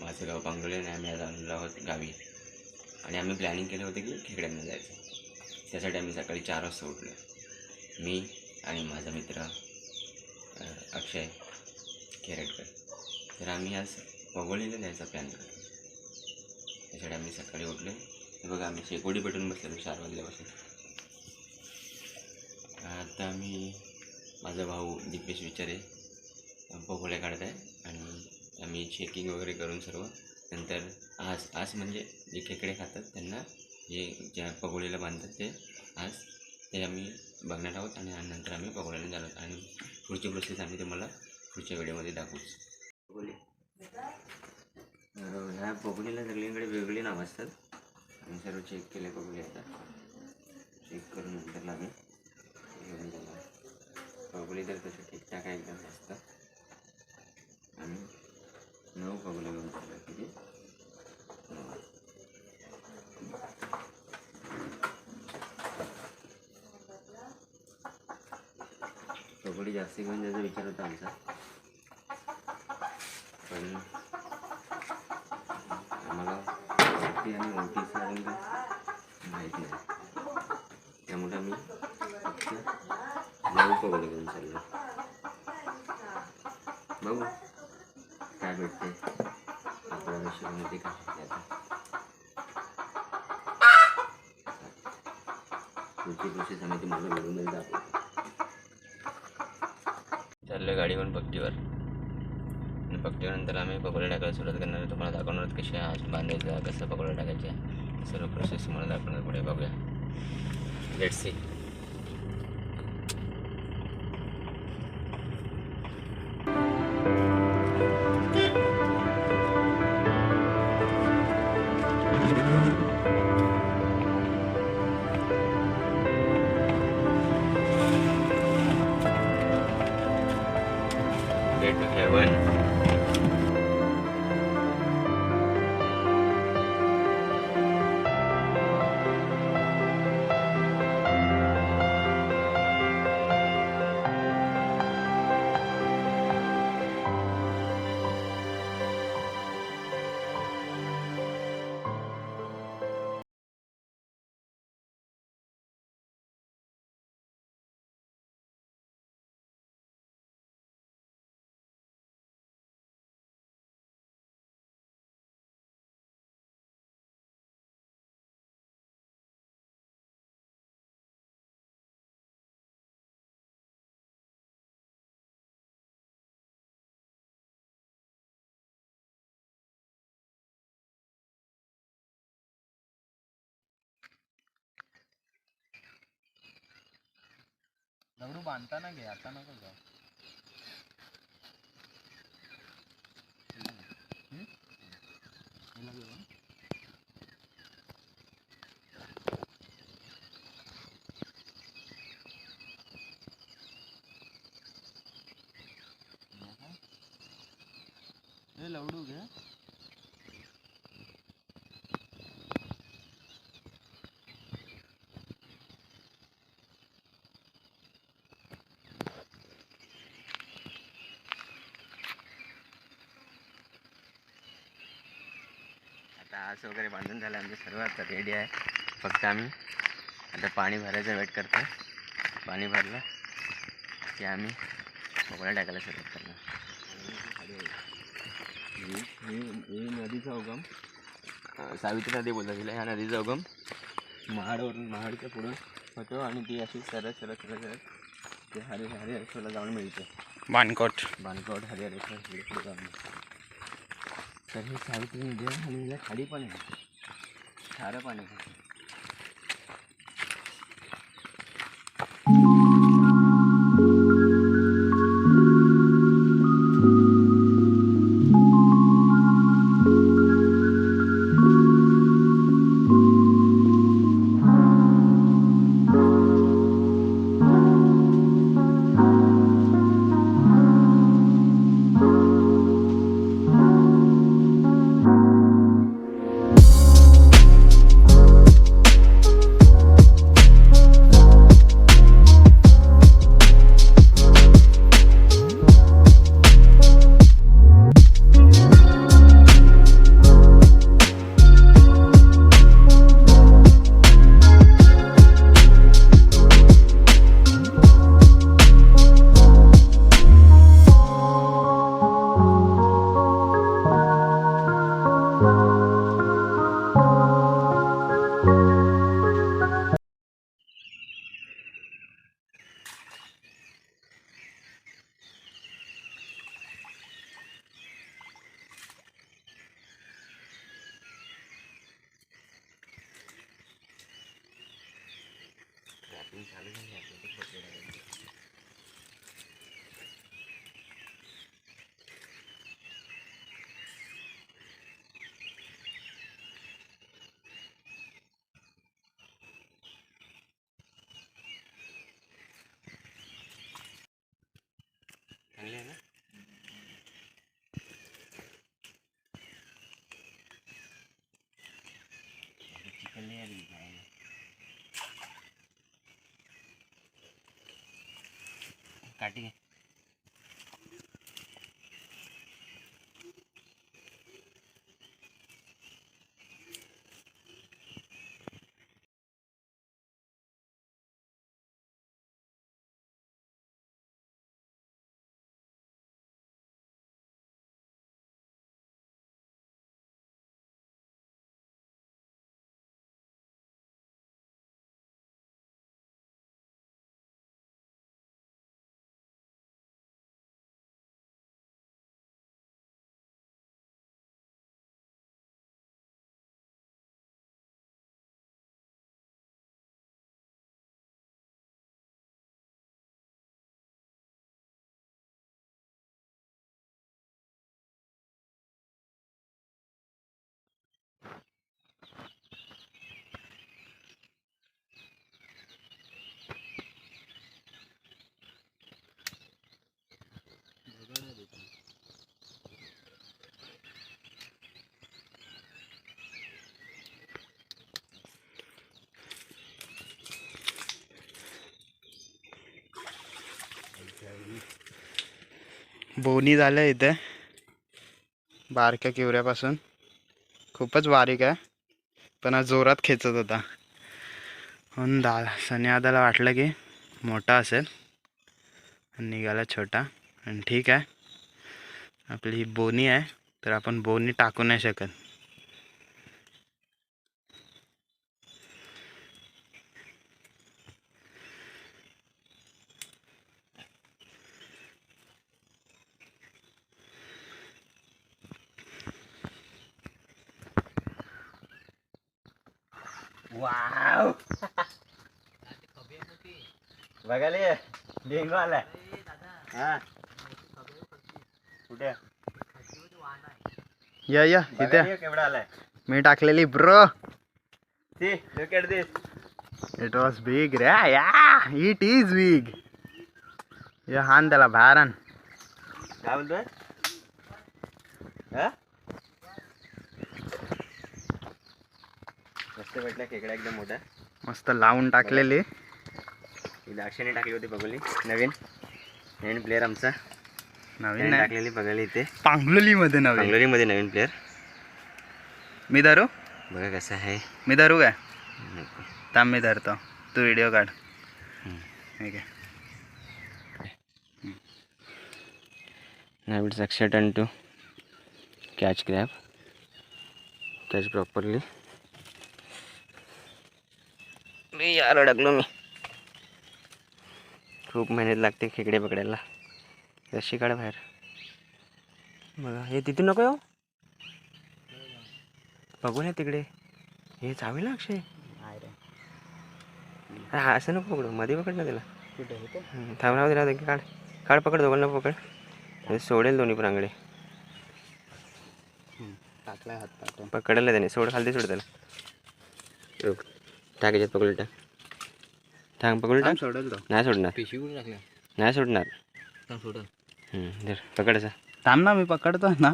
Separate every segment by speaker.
Speaker 1: माझं गाव पांगोले आणि आम्ही आज आलेलो आहोत गावी. आणि आम्ही प्लॅनिंग केलं होतं की खेकड्यांना जायचं. त्यासाठी आम्ही सकाळी चार वाजता उठलो. मी आणि माझा मित्र अक्षय केरटकर तर आम्ही आज पगोलीला जायचा प्लॅन करतो त्यासाठी आम्ही सकाळी उठले. बघा आम्ही शेकोडी पेटून बसलेलो चार वाजल्यापासून. आता आम्ही माझा भाऊ दीपेश विचारे पगोळ्या काढत आहे आणि आम्ही चेकिंग वगैरे करून सर्व. नंतर आस आस म्हणजे जे खेकडे खातात त्यांना जे ज्या पगोळीला बांधतात ते आस ते आम्ही बघणार आहोत आणि नंतर आम्ही पगोळ्याला जाणार आहोत. आणि पुढची प्रोसेस आम्ही तुम्हाला पुढच्या व्हिडिओमध्ये दाखवूच. पगोली ह्या पगोलीला सगळीकडे वेगळी नावं असतात. आम्ही सर्व चेक केले पगोली आता. चेक करून नंतर लागेल. घेऊन जाणार पगोली तर तसं ठीकठाक आहे एकदम मस्त. नऊ पगोली घेऊन चालू आहे किती नऊ. पगोली जास्त घेऊन जायचा विचार होता आमचा पण आम्हाला ओटी आणि ओटीचं अजून काही माहीत नाही त्यामुळे आम्ही फक्त नऊ पगोली घेऊन चाललो बघू काय भेटते आपल्या नशिबामध्ये काय पुढची प्रोसेस आम्ही तुम्हाला व्हिडिओमध्ये चाललं गाडीवरून पट्टीवर आणि पट्टीवरनंतर आम्ही पकोडे टाकायला सुरुवात करणार तुम्हाला दाखवणार कसे आज बांधायचा कसं पकोडा टाकायचे. सर्व प्रोसेस तुम्हाला दाखवणार पुढे बघूया. लेट सी
Speaker 2: दगडू बांधताना घे आता नको जाऊ. हे लवडू घे.
Speaker 1: आता आस वगैरे बांधून झालं आमचं सर्व आता रेडी आहे. फक्त आम्ही आता पाणी भरायचं वेट करतो पाणी भरलं की आम्ही पकोडा टाकायला सुरुवात करणार. ही नदीचा उगम. सावित्री नदी बोलतात तिला ह्या नदीचा उगम. महाडवरून महाडच्या पुढून होतो आणि ती अशी सरळ सरळ सरळ सरळ ते हरे हरिहरेश्वरला जाऊन मिळते.
Speaker 2: बानकोट
Speaker 1: बाणकोट हरिहरेश्वर पुढे जाऊन मिळते. तर हे सावित्री नदी आहे आणि हिला खाडी पण आहे. खारं पाणी काटी घे
Speaker 2: बोनी झालं इथे. बारक्या किवऱ्यापासून. खूपच बारीक आहे. पण आज जोरात खेचत होता. म्हणून दा सन्यादाला वाटलं की मोठा असेल. आणि निघाला छोटा. आणि ठीक आहे. आपली ही बोनी आहे. तर आपण बोनी टाकू नाही शकत.
Speaker 1: वाव बघायला ये डेंगू आलाय. हा. कुठे?
Speaker 2: या या इथे.
Speaker 1: ये केवढा आलाय.
Speaker 2: मी टाकलेली bro.
Speaker 1: See look at this
Speaker 2: it was big रे या. इट इज बिग या हान त्याला बाहेर आण.
Speaker 1: काय बोलतोय? हा? मस्त भेटला खेकडा एकदम मोठा.
Speaker 2: मस्त लावून टाकलेली.
Speaker 1: द्राक्षाने टाकली होती बघली नवीन. नवीन प्लेअर आमचा.
Speaker 2: नवीन
Speaker 1: टाकलेली बघायला इथे.
Speaker 2: पांगलोली मध्ये नवीन.
Speaker 1: बंगलोरीमध्ये नवीन प्लेअर
Speaker 2: मी धरू?
Speaker 1: बघा कसं आहे.
Speaker 2: मी धरू काय. थांब मी धरतो. तू व्हिडिओ काढ. ठीक आहे.
Speaker 1: it's Akshay turn to catch crab. Catch properly. मी यार अडकलो मी. खूप मेहनत लागते खेकडे पकडायला. रशी काढ बाहेर. बघा हे तिथे नको येऊ. बघू ना तिकडे. हे चावेल ना अक्षय? हा असं नको पकडू. मध्ये पकड ना त्याला. थांब राहू दे राहू दे. काढ. काढ पकड दोघांना पकड. सोडेल दोन्ही पण आंगडे
Speaker 2: टाकलाय हात
Speaker 1: पकडलं त्याने. सोड खालती सोड त्याला. टाक याच्यात पकडून टाक. टाक पकडून टाक.
Speaker 2: सोडेल तो.
Speaker 1: नाही सोडणार.
Speaker 2: पिशवी कुठे टाकल्या
Speaker 1: नाही सोडणार.
Speaker 2: सोडल.
Speaker 1: हम्म, धर पकडायचा
Speaker 2: थांब ना मी पकडतो ना.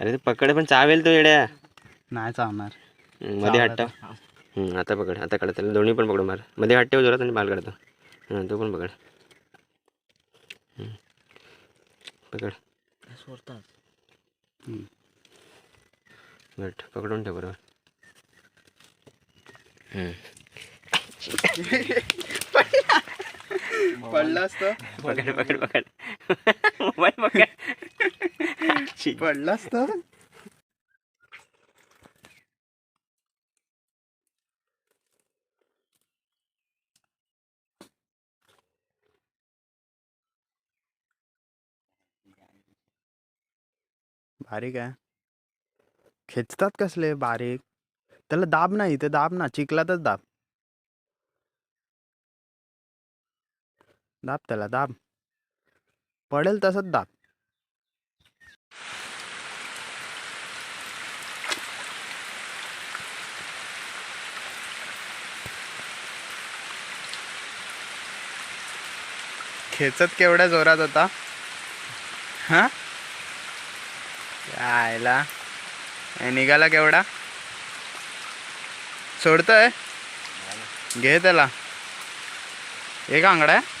Speaker 1: अरे ते पकड पण चावेल तो येड्या.
Speaker 2: नाही चावणार.
Speaker 1: हम्म, मध्ये हात टाक. हम्म, आता पकड आता काढ त्याला दोन्ही पण पकडू मार. मध्ये हात ठेव जोरात आणि बाल काढतो. हां तो पण पकड. हम्म. पकड.
Speaker 2: सोडतात.
Speaker 1: बट पकडून ठेव बरोबर. हम्म.
Speaker 2: पडला असतो?
Speaker 1: पकड पकड पकड. मोबाईल पकड.
Speaker 2: पडला असतो? बारीक आहे. खेचतात कसले? बारीक. त्याला दाब नाही ते दाब ना. चिखलातच दाब. दाब त्याला दाब. पडेल तसंच दाब. खेचत केवढ्या जोरात होता? हा? यायला. हे निघाला केवढा? सोडतोय? घे त्याला. एक आंगडा आहे.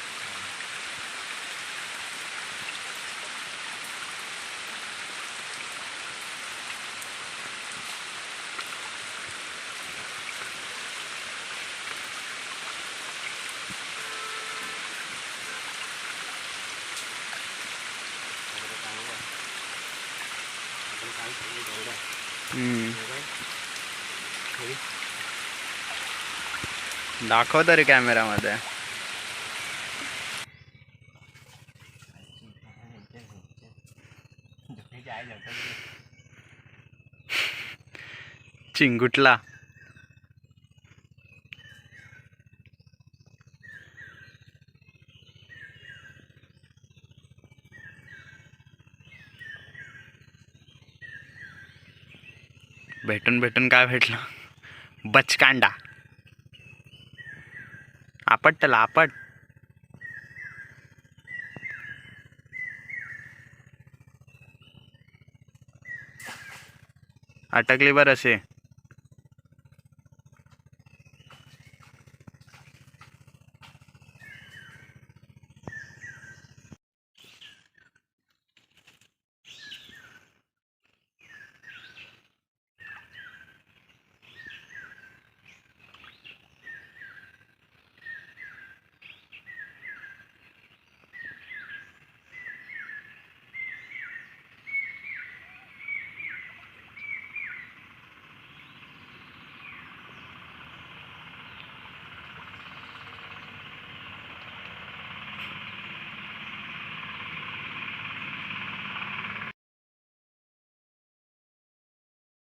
Speaker 2: दाखव तरी कॅमेरामध्ये चिंगुटला. भेटून भेटून काय भेटलं? बचकांडा. आपट त्याला आपट. अटकली बरं असे